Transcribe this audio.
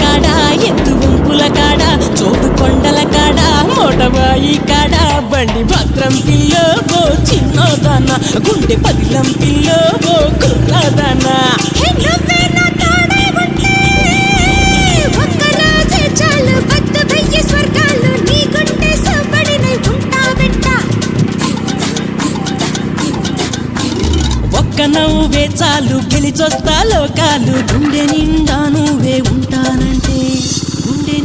కాడ ఎత్తు వంపుల కాడ చోటు కొండల కాడ మోటవాయి కాడ బండి భద్రం పిల్లో ఓ చిన్నదాన గుండె పదిలం పిల్లో ఓ కుర్రదానా. ఒక్క నవ్వే చాలు గెలిచొస్తా లోకాలు గుండె నిండా Monday.